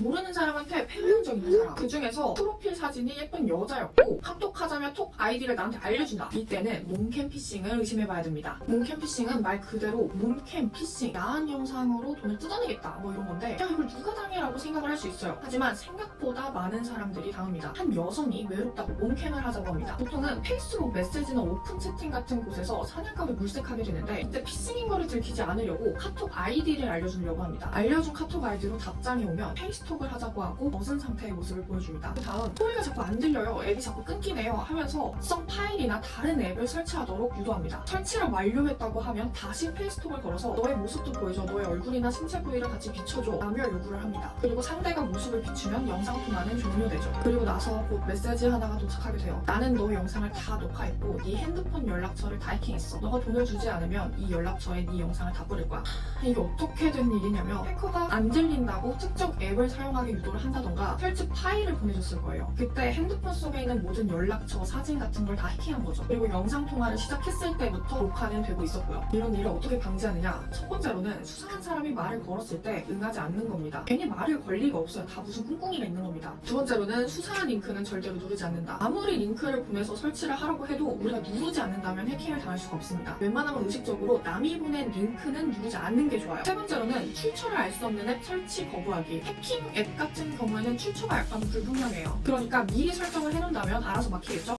모르는 사람한테 있는 사람. 그 중에서 프로필 사진이 예쁜 여자였고 카톡하자면 톡 아이디를 나한테 알려준다. 이때는 몽캠 피싱을 의심해봐야 됩니다. 몽캠 피싱은 말 그대로 몽캠 피싱. 야한 영상으로 돈을 뜯어내겠다. 뭐 이런 건데 야 이걸 누가 당해라고 생각을 할 수 있어요. 하지만 생각보다 많은 사람들이 당합니다. 한 여성이 외롭다고 몽캠을 하자고 합니다. 보통은 페이스북 메시지나 오픈 채팅 같은 곳에서 사냥감을 물색하게 되는데 이때 피싱인 거를 들키지 않으려고 카톡 아이디를 알려주려고 합니다. 알려준 카톡 아이디로 답장이 오면 페이스톡 을 하자고 하고 벗은 상태의 모습을 보여줍니다. 그 다음 소리가 자꾸 안 들려요. 앱이 자꾸 끊기네요. 하면서 성 파일이나 다른 앱을 설치하도록 유도합니다. 설치를 완료했다고 하면 다시 페이스톡을 걸어서 너의 모습도 보여줘. 너의 얼굴이나 신체 부위를 같이 비춰줘. 라며 요구를 합니다. 그리고 상대가 모습을 비추면 영상 통화는 종료되죠. 그리고 나서 곧 메시지 하나가 도착하게 돼요. 나는 너 영상을 다 녹화했고 네 핸드폰 연락처를 다 해킹했어. 너가 돈을 주지 않으면 이 연락처에 네 영상을 다 뿌릴 거야. 하, 이게 어떻게 된 일이냐면 해커가 안 들린다고 특정 앱을 사용하게 유도를 한다던가 설치 파일을 보내줬을 거예요. 그때 핸드폰 속에 있는 모든 연락처 사진 같은 걸 다 해킹한 거죠. 그리고 영상 통화를 시작했을 때부터 녹화는 되고 있었고요. 이런 일을 어떻게 방지하느냐? 첫 번째로는 수상한 사람이 말을 걸었을 때 응하지 않는 겁니다. 괜히 말을 걸 리가 없어요. 다 무슨 꿍꿍이가 있는 겁니다. 두 번째로는 수상한 링크는 절대로 누르지 않는다. 아무리 링크를 보내서 설치를 하라고 해도 우리가 누르지 않는다면 해킹을 당할 수가 없습니다. 웬만하면 의식적으로 남이 보낸 링크는 누르지 않는 게 좋아요. 세 번째로는 출처를 알 수 없는 앱 설치 거부하기. 해킹 앱 같은 경우에는 출처가 약간 불분명해요. 그러니까 미리 설정을 해놓는다면 알아서 막히겠죠